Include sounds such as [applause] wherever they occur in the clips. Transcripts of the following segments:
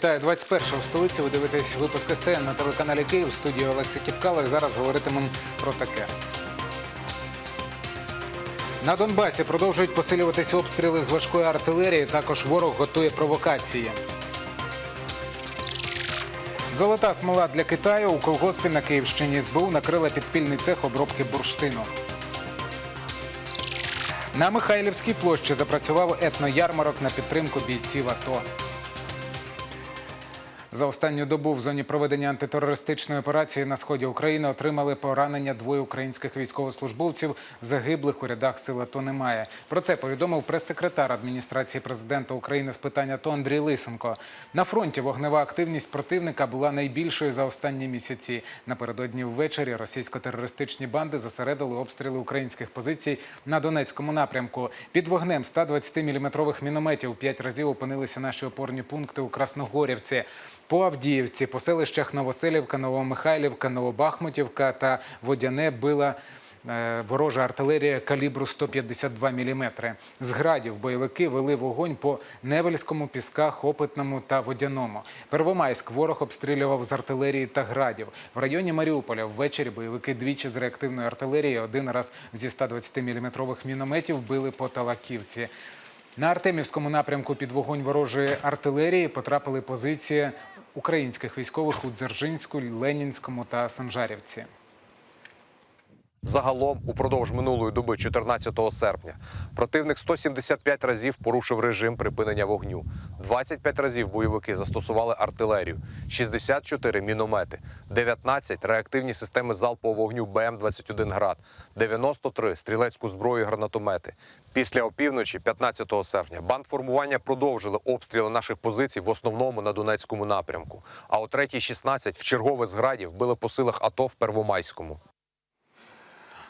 Вітаю 21-го в столиці. Ви дивитесь випуск СТН на телеканалі Київ. В студії Олексій Кіпкало. І зараз говоритимемо про таке. На Донбасі продовжують посилюватися обстріли з важкої артилерії. Також ворог готує провокації. Золота смола для Китаю у колгоспі на Київщині СБУ накрила підпільний цех обробки бурштину. На Михайлівській площі запрацював етноярмарок на підтримку бійців АТО. За останню добу в зоні проведення антитерористичної операції на сході України отримали поранення двоє українських військовослужбовців. Загиблих у рядах сил АТО немає. Про це повідомив прес-секретар адміністрації президента України з питань АТО Андрій Лисенко. На фронті вогнева активність противника була найбільшою за останні місяці. Напередодні ввечері російсько-терористичні банди зосередили обстріли українських позицій на Донецькому напрямку. Під вогнем 120-мм мінометів п'ять разів опинилися наші опорні пункти у Красногорівці. По Авдіївці, по селищах Новоселівка, Новомихайлівка, Новобахмутівка та Водяне била е, ворожа артилерія калібру 152 мм. З градів бойовики вели вогонь по Невельському, Пісках, Опитному та Водяному. Первомайськ ворог обстрілював з артилерії та градів. В районі Маріуполя ввечері бойовики двічі з реактивної артилерії, один раз зі 120-мм мінометів били по Талаківці. На Артемівському напрямку під вогонь ворожої артилерії потрапили позиції українських військових у Дзержинську, Ленінському та Санжарівці. Загалом, упродовж минулої доби, 14 серпня, противник 175 разів порушив режим припинення вогню. 25 разів бойовики застосували артилерію, 64 міномети, 19 реактивні системи залпового вогню БМ-21 «Град», 93 стрілецьку зброю і гранатомети. Після опівночі, 15 серпня, бандформування продовжили обстріли наших позицій в основному на Донецькому напрямку. А о 3.16 в чергове з градів били по силах АТО в Первомайському.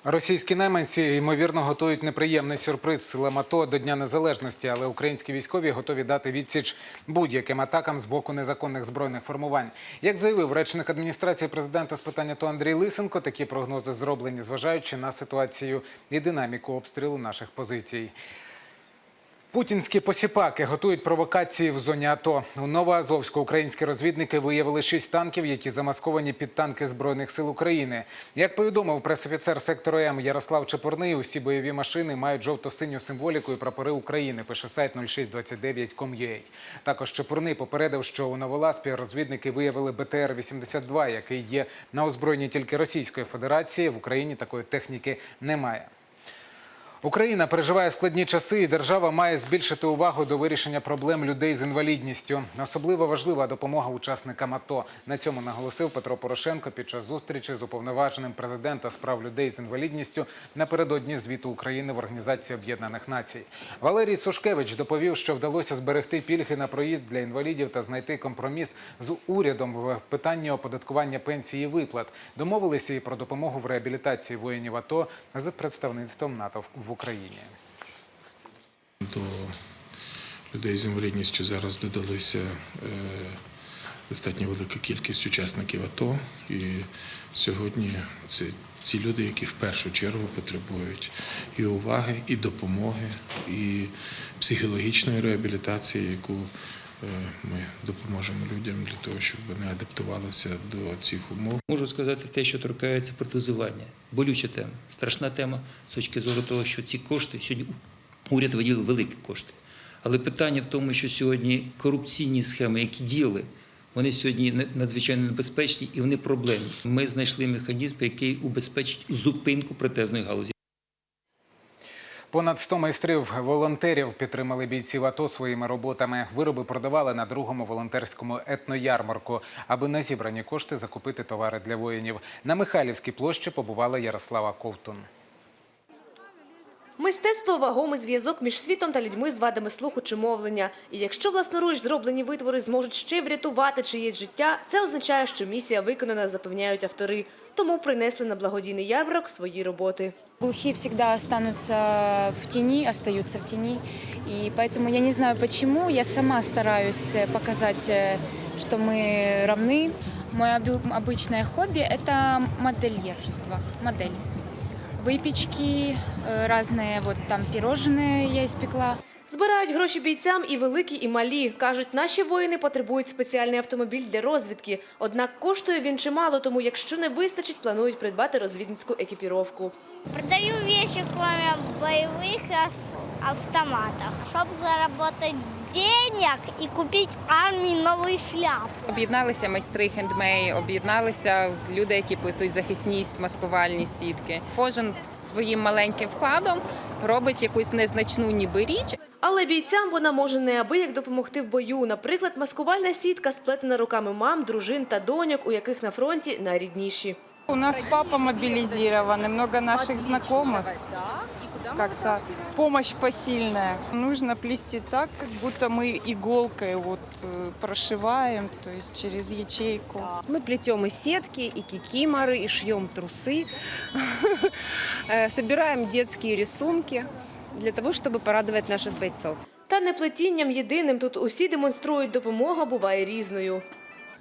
Російські найманці ймовірно готують неприємний сюрприз силам АТО до Дня Незалежності, але українські військові готові дати відсіч будь-яким атакам з боку незаконних збройних формувань. Як заявив речник адміністрації президента з питання АТО Андрій Лисенко, такі прогнози зроблені, зважаючи на ситуацію і динаміку обстрілу наших позицій. Путінські посіпаки готують провокації в зоні АТО. У Новоазовську українські розвідники виявили шість танків, які замасковані під танки Збройних сил України. Як повідомив пресофіцер сектору М Ярослав Чепурний, усі бойові машини мають жовто-синю символіку і прапори України, пише сайт 0629.com.ua. Також Чепурний попередив, що у Новоласпі розвідники виявили БТР-82, який є на озброєнні тільки Російської Федерації. В Україні такої техніки немає. Україна переживає складні часи, і держава має збільшити увагу до вирішення проблем людей з інвалідністю. Особливо важлива допомога учасникам АТО. На цьому наголосив Петро Порошенко під час зустрічі з уповноваженим президента з прав людей з інвалідністю напередодні звіту України в Організації Об'єднаних Націй. Валерій Сушкевич доповів, що вдалося зберегти пільги на проїзд для інвалідів та знайти компроміс з урядом в питанні оподаткування пенсії і виплат. Домовилися і про допомогу в реабілітації воїнів АТО з представництвом НАТО в Україні. До людей з інвалідністю зараз додалися е, достатньо велика кількість учасників АТО. І сьогодні це ці люди, які в першу чергу потребують і уваги, і допомоги, і психологічної реабілітації, яку ми допоможемо людям для того, щоб вони адаптувалися до цих умов. Можу сказати те, що торкається протезування. Болюча тема, страшна тема з точки зору того, що ці кошти сьогодні уряд виділив великі кошти. Але питання в тому, що сьогодні корупційні схеми, які діяли, вони сьогодні надзвичайно небезпечні і вони проблемні. Ми знайшли механізм, який убезпечить зупинку протезної галузі. Понад 100 майстрів волонтерів підтримали бійців АТО своїми роботами. Вироби продавали на другому волонтерському етноярмарку, аби на зібрані кошти закупити товари для воїнів. На Михайлівській площі побувала Ярослава Ковтун. Мистецтво вагомий зв'язок між світом та людьми з вадами слуху чи мовлення. І якщо власноруч зроблені витвори зможуть ще врятувати чиєсь життя, це означає, що місія виконана, запевняють автори Тому принесли на благодійний ярмарок свої роботи. Глухие всегда останутся в тени, остаются в тени. И поэтому я не знаю почему, я сама стараюсь э, показать, э, что мы равны. Мое обы- обычное хобби – это модельерство, модель. Выпечки, э, разные, вот там пирожные я испекла. Збирають гроші бійцям і великі, і малі. Кажуть, наші воїни потребують спеціальний автомобіль для розвідки. Однак коштує він чимало, тому якщо не вистачить, планують придбати розвідницьку екіпіровку. Продаю вещи, кроме бойових автоматів, щоб заробити денег и купить армии новый шляп. Об'єдналися майстри хендмей, об'єдналися люди, які плетуть захисні маскувальні сітки. Кожен своїм маленьким вкладом робить якусь незначну ніби річ, Але бійцям вона може неабияк допомогти в бою. Наприклад, маскувальна сітка сплетена руками мам, дружин та доньок, у яких на фронті найрідніші. У нас папа мобилизирован, и много наших знакомых Как-то помощь посильная. Нужно плести так, как будто мы иголкой вот э, прошиваем, то есть через ячейку. Мы плетем и сетки, и кикиморы, и шьем трусы. [laughs] Э, Собираем детские рисунки для того, чтобы порадовать наших бойцов. Та не плетінням єдиним тут усі демонструють, допомога буває різною.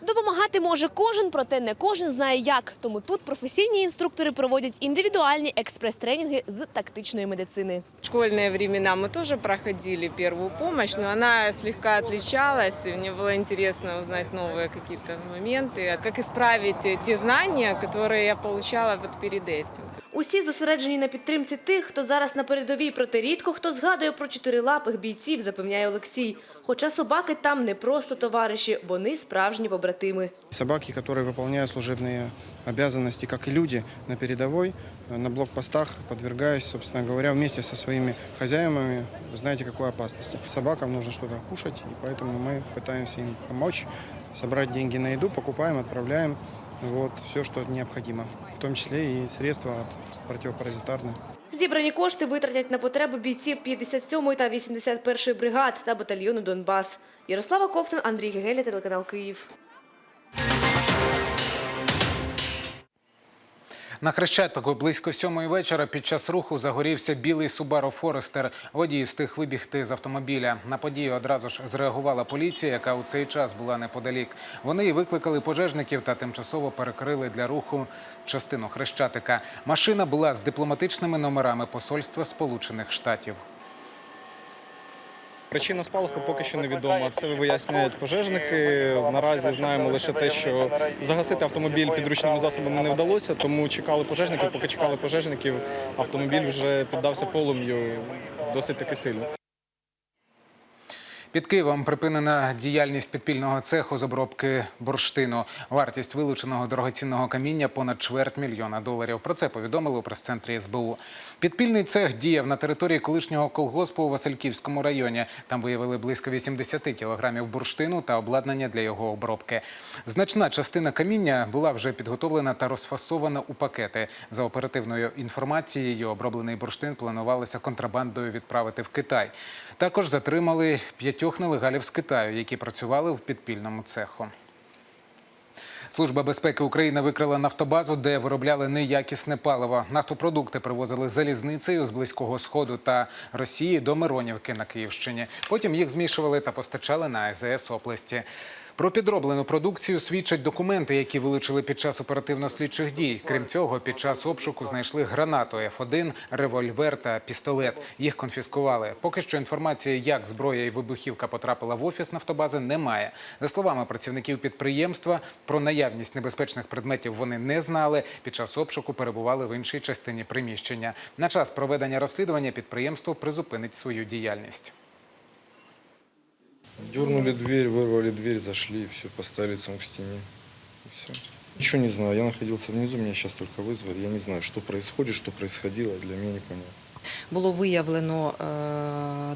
Допомагати може кожен, проте не кожен знає як. Тому тут професійні інструктори проводять індивідуальні експрес-тренінги з тактичної медицини. В школьные времена мы тоже проходили первую помощь, но она слегка отличалась, и мне было интересно узнать новые какие-то моменты, как исправить э, те знания, которые я получала вот перед этим. Усі зосереджені на підтримці тих, хто зараз на передовій, проте рідко хто згадує про чотирилапих бійців, запевняє Олексій. Хоча собаки там не просто товариші, вони справжні побратими. Собаки, которые выполняют служебные обязанности, как и люди на передовой, э, на блокпостах, подвергаясь, собственно говоря, вместе со своими хозяевами, вы знаете, какой опасности. Собакам нужно что-то кушать, и поэтому мы пытаемся им помочь, собрать деньги на еду, покупаем, отправляем вот, все, что необходимо, в том числе и средства от противопаразитарных. Зібрані кошти витратять на потреби бійців 57-ї та 81-ї бригад та батальйону Донбас. Ярослава Ковтун, Андрій Гегеля, телеканал Київ. На Хрещатику близько сьомої вечора під час руху загорівся білий Subaru Форестер. Водій встиг вибігти з автомобіля. На подію одразу ж зреагувала поліція, яка у цей час була неподалік. Вони і викликали пожежників та тимчасово перекрили для руху частину Хрещатика. Машина була з дипломатичними номерами посольства Сполучених Штатів. Причина спалаху поки що невідома. Це виясняють пожежники. Наразі знаємо лише те, що загасити автомобіль підручними засобами не вдалося, тому чекали пожежників. Поки чекали пожежників, автомобіль вже піддався полум'ю досить таки сильно. Під Києвом припинена діяльність підпільного цеху з обробки бурштину. Вартість вилученого дорогоцінного каміння понад чверть мільйона доларів. Про це повідомили у прес-центрі СБУ. Підпільний цех діяв на території колишнього колгоспу у Васильківському районі. Там виявили близько 80 кілограмів бурштину та обладнання для його обробки. Значна частина каміння була вже підготовлена та розфасована у пакети. За оперативною інформацією, оброблений бурштин планувалося контрабандою відправити в Китай. Також затримали п'ятьох нелегалів з Китаю, які працювали в підпільному цеху. Служба безпеки України викрила нафтобазу, де виробляли неякісне паливо. Нафтопродукти привозили залізницею з близького сходу та Росії до Миронівки на Київщині. Потім їх змішували та постачали на АЗС області. Про підроблену продукцію свідчать документи, які вилучили під час оперативно-слідчих дій. Крім цього, під час обшуку знайшли гранату F1, револьвер та пістолет. Їх конфіскували. Поки що інформації, як зброя і вибухівка потрапила в офіс нафтобази, немає. За словами працівників підприємства, про наявність небезпечних предметів вони не знали. Під час обшуку перебували в іншій частині приміщення. На час проведення розслідування підприємство призупинить свою діяльність. Дернули дверь, вырвали дверь, зашли, все, поставили лицом к стене. И все. Ничего не знаю. Я находился внизу, меня сейчас только вызвали. Я не знаю, что происходит, что происходило, для меня непонятно. Було виявлено е,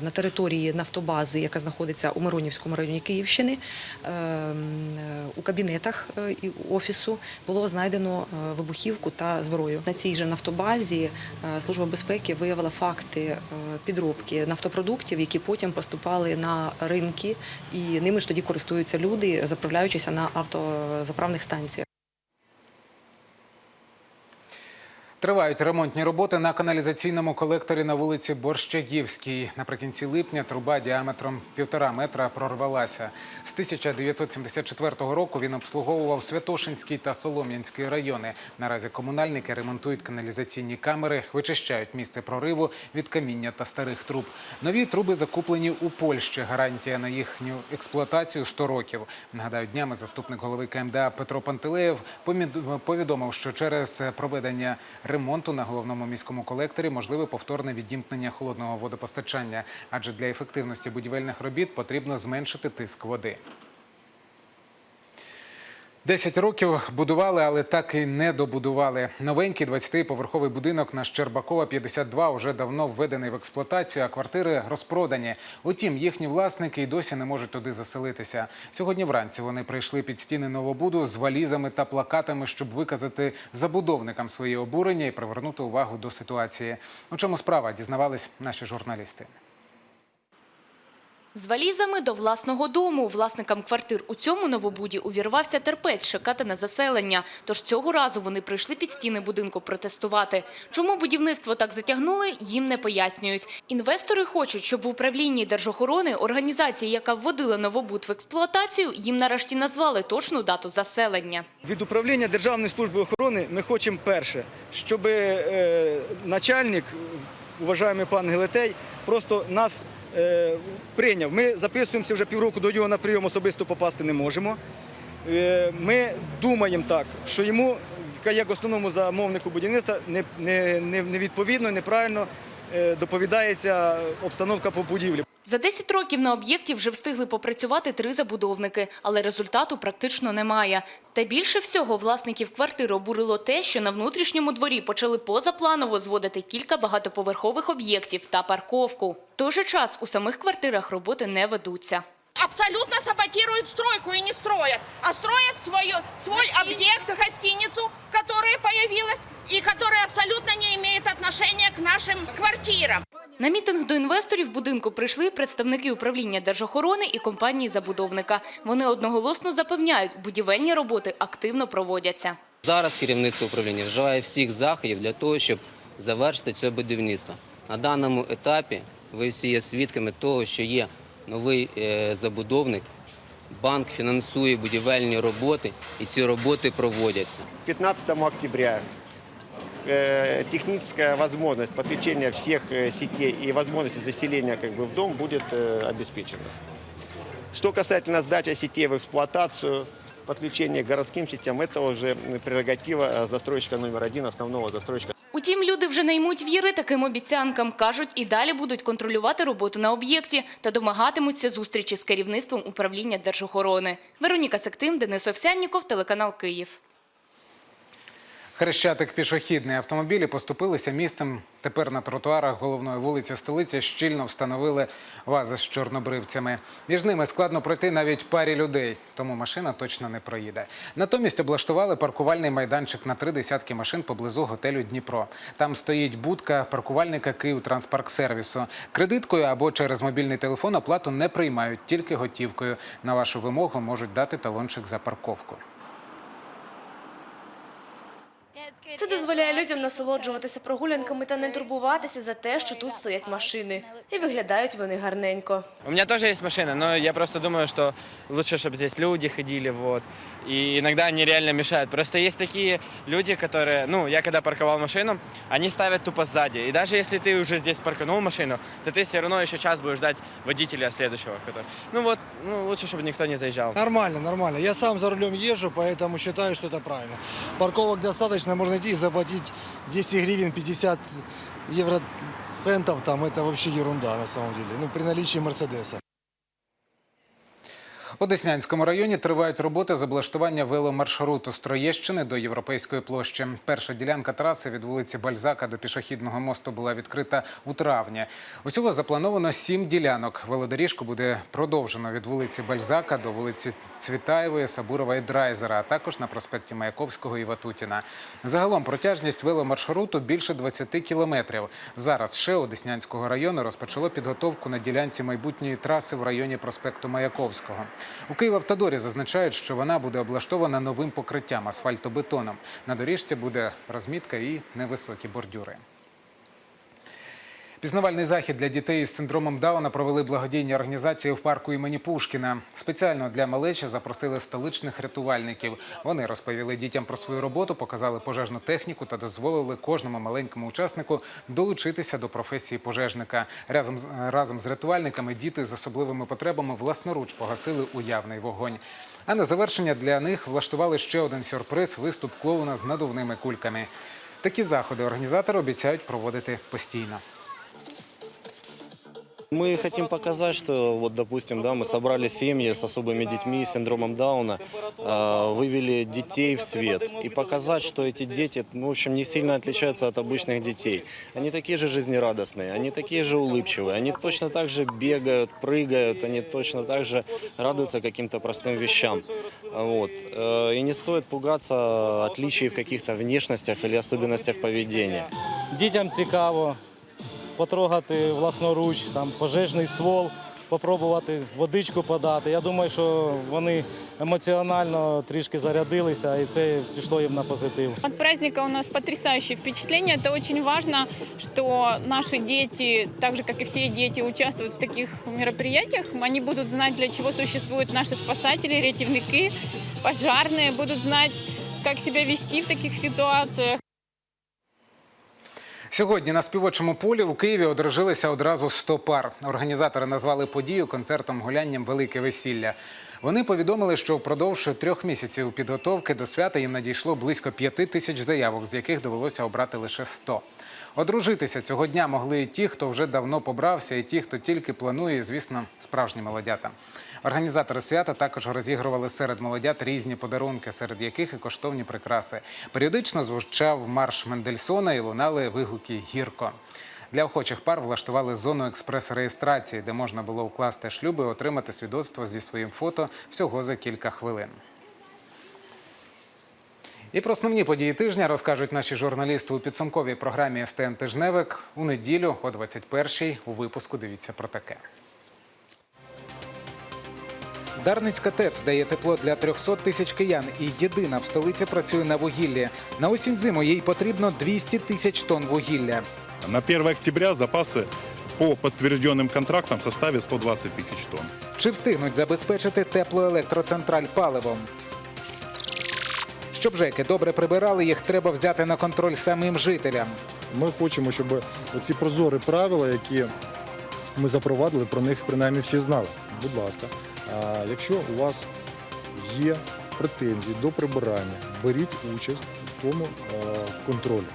на території нафтобази, яка знаходиться у Миронівському районі Київщини. е, м, е, У кабінетах е, і офісу було знайдено вибухівку та зброю. На цій же нафтобазі Служба безпеки виявила факти підробки нафтопродуктів, які потім поступали на ринки, і ними ж тоді користуються люди, заправляючися на автозаправних станціях. Тривають ремонтні роботи на каналізаційному колекторі на вулиці Борщагівській. Наприкінці липня труба діаметром півтора метра прорвалася. З 1974 року він обслуговував Святошинський та Солом'янський райони. Наразі комунальники ремонтують каналізаційні камери, вичищають місце прориву від каміння та старих труб. Нові труби закуплені у Польщі. Гарантія на їхню експлуатацію 100 років. Нагадаю, днями заступник голови КМДА Петро Пантелеєв повідомив, що через проведення ремонту на головному міському колекторі можливе повторне відімкнення холодного водопостачання, адже для ефективності будівельних робіт потрібно зменшити тиск води. Десять років будували, але так і не добудували. Новенький 20-поверховий будинок на Щербакова 52 вже давно введений в експлуатацію, а квартири розпродані. Утім, їхні власники й досі не можуть туди заселитися. Сьогодні вранці вони прийшли під стіни новобуду з валізами та плакатами, щоб виказати забудовникам свої обурення і привернути увагу до ситуації. У чому справа дізнавались наші журналісти. З валізами до власного дому. Власникам квартир у цьому новобуді увірвався терпець чекати на заселення. Тож цього разу вони прийшли під стіни будинку протестувати. Чому будівництво так затягнули, їм не пояснюють. Інвестори хочуть, щоб в управлінні держохорони організації, яка вводила новобуд в експлуатацію, їм нарешті назвали точну дату заселення. Від управління Державної служби охорони ми хочемо перше, щоб е, начальник, уважаємий пан Гелетей, просто нас прийняв. Ми записуємося вже півроку до нього на прийом, особисто попасти не можемо. Е, ми думаємо так, що йому, як основному замовнику будівництва, не, не, не, невідповідно, неправильно е, доповідається обстановка по будівлі. За 10 років на об'єкті вже встигли попрацювати три забудовники, але результату практично немає. Та більше всього власників квартир обурило те, що на внутрішньому дворі почали позапланово зводити кілька багатоповерхових об'єктів та парковку. В той же час у самих квартирах роботи не ведуться. абсолютно саботируют стройку и не строят, а строят свое, свой объект, гостиницу, которая появилась и которая абсолютно не имеет отношения к нашим квартирам. На мітинг до інвесторів будинку прийшли представники управління держохорони і компанії-забудовника. Вони одноголосно запевняють, будівельні роботи активно проводяться. Зараз керівництво управління вживає всіх заходів для того, щоб завершити це будівництво. На даному етапі ви всі є свідками того, що є новий е, забудовник, банк фінансує будівельні роботи і ці роботи проводяться. 15 октября техническая возможность подключения всех э, сетей и возможность заселения как бы, в дом будет э, обеспечена. Что касательно сдачи сетей в эксплуатацию, подключения к городским сетям, это уже прерогатива э, застройщика номер один, основного застройщика. Утім, люди вже не ймуть віри таким обіцянкам. Кажуть, і далі будуть контролювати роботу на об'єкті та домагатимуться зустрічі з керівництвом управління держохорони. Вероніка Сектим, Денис Овсянніков, телеканал Київ. Хрещатик пішохідний автомобілі поступилися місцем. Тепер на тротуарах головної вулиці столиці щільно встановили вази з чорнобривцями. Між ними складно пройти навіть парі людей, тому машина точно не проїде. Натомість облаштували паркувальний майданчик на три десятки машин поблизу готелю Дніпро. Там стоїть будка паркувальника Київтранспарксервісу. Кредиткою або через мобільний телефон оплату не приймають, тільки готівкою. На вашу вимогу можуть дати талончик за парковку. Це дозволяє людям насолоджуватися прогулянками та не турбуватися за те, що тут стоять машини. І виглядають вони гарненько. У меня тоже есть машина, но я просто думаю, что лучше, чтобы здесь люди ходили, вот. И иногда они реально мешают. Просто есть такие люди, которые, ну, я когда парковал машину, они ставят тупо сзади. И даже если ты уже здесь парканул машину, то ты все равно еще час будешь ждать водителя следующего. который- Ну вот, ну, лучше, чтобы никто не заезжал. Нормально, нормально. Я сам за рулем езжу, поэтому считаю, что это правильно. Парковок достаточно, можно и заплатить 10 гривен, 50 евроцентов, там это вообще ерунда на самом деле. Ну, при наличии Мерседеса. У Деснянському районі тривають роботи з облаштування веломаршруту з Троєщини до Європейської площі. Перша ділянка траси від вулиці Бальзака до пішохідного мосту була відкрита у травні. Усього заплановано сім ділянок. Велодоріжку буде продовжено від вулиці Бальзака до вулиці Цвітаєвої, Сабурова і Драйзера, а також на проспекті Маяковського і Ватутіна. Загалом протяжність веломаршруту більше 20 кілометрів. Зараз ШЕО Деснянського району розпочало підготовку на ділянці майбутньої траси в районі проспекту Маяковського. У Київавтодорі зазначають, що вона буде облаштована новим покриттям асфальтобетоном. На доріжці буде розмітка і невисокі бордюри. Пізнавальний захід для дітей з синдромом Дауна провели благодійні організації в парку імені Пушкіна. Спеціально для малечі запросили столичних рятувальників. Вони розповіли дітям про свою роботу, показали пожежну техніку та дозволили кожному маленькому учаснику долучитися до професії пожежника. Разом, разом з рятувальниками діти з особливими потребами власноруч погасили уявний вогонь. А на завершення для них влаштували ще один сюрприз – виступ клоуна з надувними кульками. Такі заходи організатори обіцяють проводити постійно. Мы хотим показать, что вот, допустим, да, мы собрали семьи с особыми детьми с синдромом Дауна, э, вывели детей в свет и показать, что эти дети, в общем, не сильно отличаются от обычных детей. Они такие же жизнерадостные, они такие же улыбчивые, они точно так же бегают, прыгают, они точно так же радуются каким-то простым вещам. Вот. Э, И не стоит пугаться отличий в каких-то внешностях или особенностях поведения. Дітям цікаво потрогати власноруч, там пожежний ствол, попробувати водичку подати. Я думаю, що вони емоціонально трішки зарядилися, і це пішло їм на позитив. От праздника у нас потрясающее впечатление. Это очень важно, что наши дети, так же как и все дети, участвуют в таких мероприятиях. Они будут знать, для чего существуют наши спасатели, рятовники, пожарные, будут знать, как себя вести в таких ситуациях. Сьогодні на співочому полі у Києві одружилися одразу 100 пар. Організатори назвали подію концертом гулянням Велике весілля. Вони повідомили, що впродовж трьох місяців підготовки до свята їм надійшло близько п'яти тисяч заявок, з яких довелося обрати лише 100. Одружитися цього дня могли і ті, хто вже давно побрався, і ті, хто тільки планує, звісно, справжні молодята. Організатори свята також розігрували серед молодят різні подарунки, серед яких і коштовні прикраси. Періодично звучав марш Мендельсона і лунали вигуки гірко. Для охочих пар влаштували зону експрес-реєстрації, де можна було укласти шлюби і отримати свідоцтво зі своїм фото всього за кілька хвилин. І про основні події тижня розкажуть наші журналісти у підсумковій програмі СТН Тижневик у неділю о 21-й. У випуску дивіться про таке. Дарницька ТЕЦ дає тепло для 300 тисяч киян і єдина в столиці працює на вугіллі. На осінь зиму їй потрібно 200 тисяч тонн вугілля. На 1 октября запасы по подтвержденным контрактам составят 120 тысяч тонн. Чи встигнуть забезпечити теплоелектроцентраль паливом? Щоб ЖЕКи добре прибирали, їх треба взяти на контроль самим жителям. Ми хочемо, щоб оці прозорі правила, які ми запровадили, про них принаймні всі знали. Будь ласка, а якщо у вас є претензії до прибирання, беріть участь в тому е, контролі.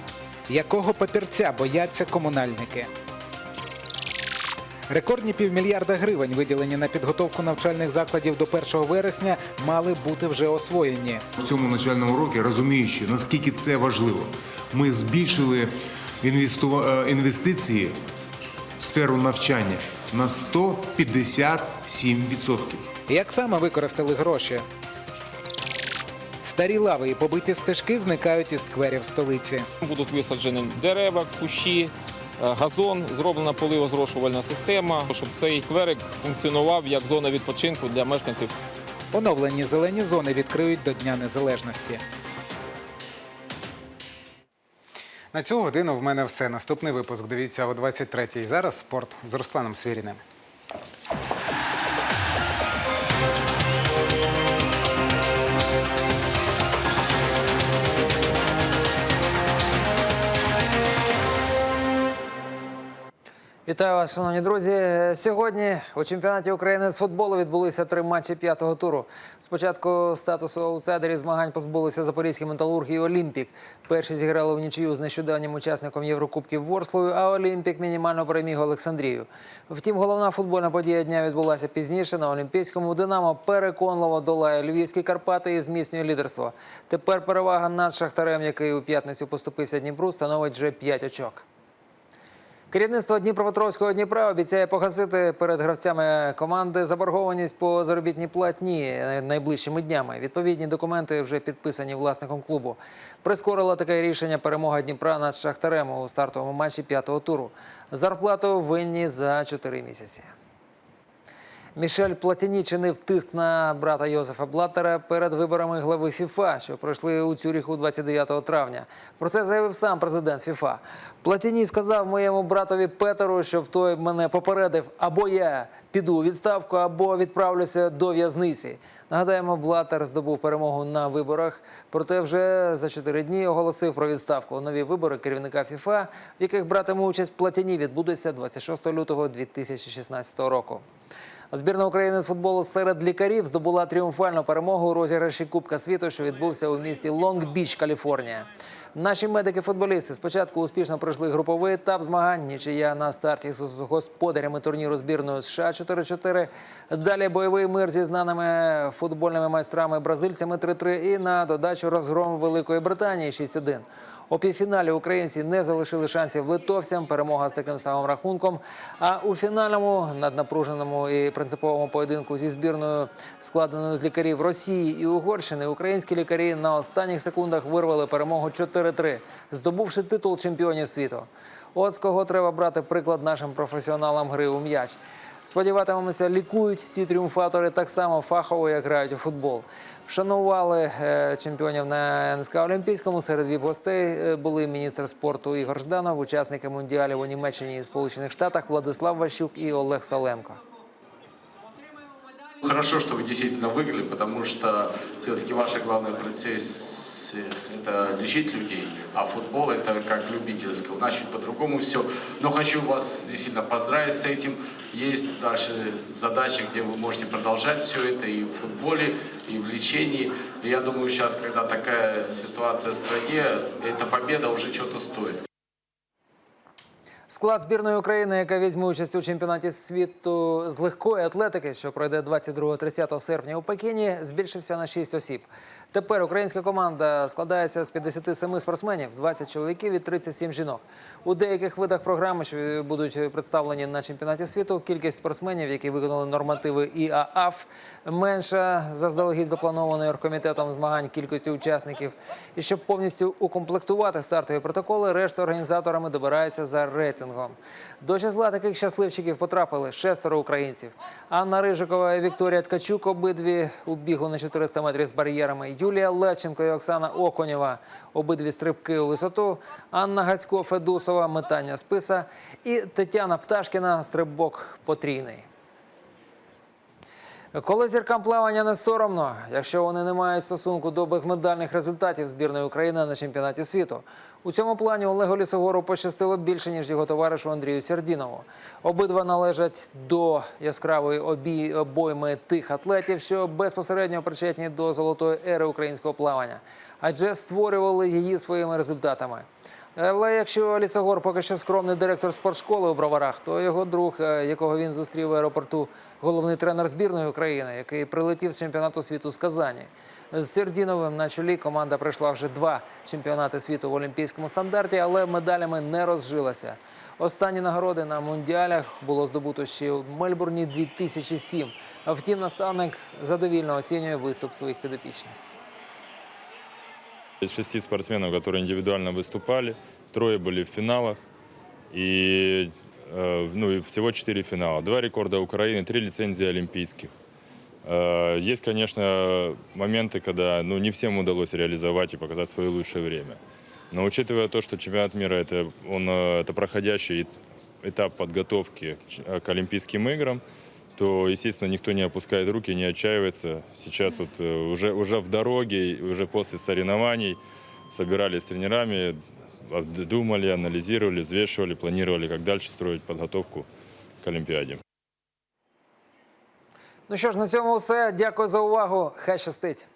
Якого папірця бояться комунальники? Рекордні півмільярда гривень, виділені на підготовку навчальних закладів до 1 вересня, мали бути вже освоєні. В цьому навчальному році, розуміючи, наскільки це важливо, ми збільшили е, інвестиції в сферу навчання на 157%. Як саме використали гроші? Старі лави і побиті стежки зникають із скверів столиці. Будуть висаджені дерева, кущі, газон, зроблена поливозрошувальна система, щоб цей скверик функціонував як зона відпочинку для мешканців. Оновлені зелені зони відкриють до Дня Незалежності. На цю годину в мене все. Наступний випуск дивіться о 23-й. Зараз спорт з Русланом Свіріним. Вітаю вас, шановні друзі. Сьогодні у чемпіонаті України з футболу відбулися три матчі п'ятого туру. Спочатку статусу аутсайдерів змагань позбулися запорізький металург і Олімпік. Перші зіграли в нічию з нещодавнім учасником Єврокубків Ворслою, а Олімпік мінімально переміг Олександрію. Втім, головна футбольна подія дня відбулася пізніше. На Олімпійському Динамо переконливо долає львівські Карпати і зміцнює лідерство. Тепер перевага над Шахтарем, який у п'ятницю поступився Дніпру, становить вже 5 очок. Керівництво Дніпропетровського Дніпра обіцяє погасити перед гравцями команди заборгованість по заробітній платні найближчими днями. Відповідні документи вже підписані власником клубу. Прискорила таке рішення перемога Дніпра над Шахтарем у стартовому матчі п'ятого туру. Зарплату винні за 4 місяці. Мішель Платіні чинив тиск на брата Йозефа Блаттера перед виборами глави ФІФА, що пройшли у Цюріху 29 травня. Про це заявив сам президент ФІФА. Платіні сказав моєму братові Петеру, щоб той мене попередив, або я піду у відставку, або відправлюся до в'язниці. Нагадаємо, Блаттер здобув перемогу на виборах, проте вже за чотири дні оголосив про відставку. Нові вибори керівника ФІФА, в яких братиме участь Платіні, відбудуться 26 лютого 2016 року. Збірна України з футболу серед лікарів здобула тріумфальну перемогу у розіграші Кубка світу, що відбувся у місті Лонг-Біч, Каліфорнія. Наші медики-футболісти спочатку успішно пройшли груповий етап змагань. Нічия на старті з господарями турніру збірної США 4-4. Далі бойовий мир зі знаними футбольними майстрами бразильцями 3-3 і на додачу розгром Великої Британії 6-1. У півфіналі українці не залишили шансів литовцям. Перемога з таким самим рахунком. А у фінальному наднапруженому і принциповому поєдинку зі збірною, складеною з лікарів Росії і Угорщини, українські лікарі на останніх секундах вирвали перемогу 4-3, здобувши титул чемпіонів світу. От з кого треба брати приклад нашим професіоналам гри у м'яч. Сподіватимемося, лікують ці тріумфатори так само фахово, як грають у футбол. Вшанували е, чемпіонів на НСК Олімпійському. Серед віп-гостей е, були міністр спорту Ігор Жданов, учасники мундіалів у Німеччині і Сполучених Штатах Владислав Ващук і Олег Саленко. Хорошо, что вы действительно выиграли, потому что все-таки ваша главная профессия – это лечить людей, а футбол – это как любительское. У нас чуть по-другому все. Но хочу вас действительно поздравить с этим. Есть дальше задачи, где вы можете продолжать все это и в футболе, и в лечении. И я думаю, сейчас, когда такая ситуация в стране, эта победа уже что-то стоит. Склад збірної України, яка візьме участь у чемпіонаті світу з легкої атлетики, що пройде 22-30 серпня у Пекіні, збільшився на 6 осіб. Тепер українська команда складається з 57 спортсменів, 20 чоловіків і 37 жінок. У деяких видах програми, що будуть представлені на чемпіонаті світу, кількість спортсменів, які виконали нормативи ІААФ, менша заздалегідь запланованої оргкомітетом змагань кількості учасників. І щоб повністю укомплектувати стартові протоколи, решта організаторами добираються за рейтингом. До числа таких щасливчиків потрапили шестеро українців. Анна Рижикова і Вікторія Ткачук обидві у бігу на 400 метрів з бар'єрами. Юлія Левченко і Оксана Оконєва обидві стрибки у висоту. Анна Гацько Федусова метання списа і Тетяна Пташкіна стрибок потрійний. Коли зіркам плавання не соромно, якщо вони не мають стосунку до безмедальних результатів збірної України на чемпіонаті світу. У цьому плані Олегу Лісогору пощастило більше, ніж його товаришу Андрію Сердінову. Обидва належать до яскравої обій- обойми тих атлетів, що безпосередньо причетні до золотої ери українського плавання, адже створювали її своїми результатами. Але якщо Лісогор поки що скромний директор спортшколи у Броварах, то його друг, е, якого він зустрів в аеропорту, головний тренер збірної України, який прилетів з чемпіонату світу з Казані. З Сердіновим на чолі команда пройшла вже два чемпіонати світу в олімпійському стандарті, але медалями не розжилася. Останні нагороди на мундіалях було здобуто ще в Мельбурні 2007. А Втім, наставник задовільно оцінює виступ своїх підопічних. Из шести спортсменов, которые индивидуально выступали, трое были в финалах. И, э, ну, и всего четыре финала. Два рекорда Украины, три лицензии олимпийских. Э, Есть, конечно, моменты, когда ну, не всем удалось реализовать и показать свое лучшее время. Но учитывая то, что чемпионат мира это, он, э, это проходящий этап подготовки э, к Олимпийским играм, то, естественно, никто не опускает руки, не отчаивается. Сейчас вот уже, уже в дороге, уже после соревнований собирались с тренерами, думали, анализировали, взвешивали, планировали, как дальше строить подготовку к Олимпиаде. Ну що ж, на цьому все. Дякую за увагу. Хай щастить.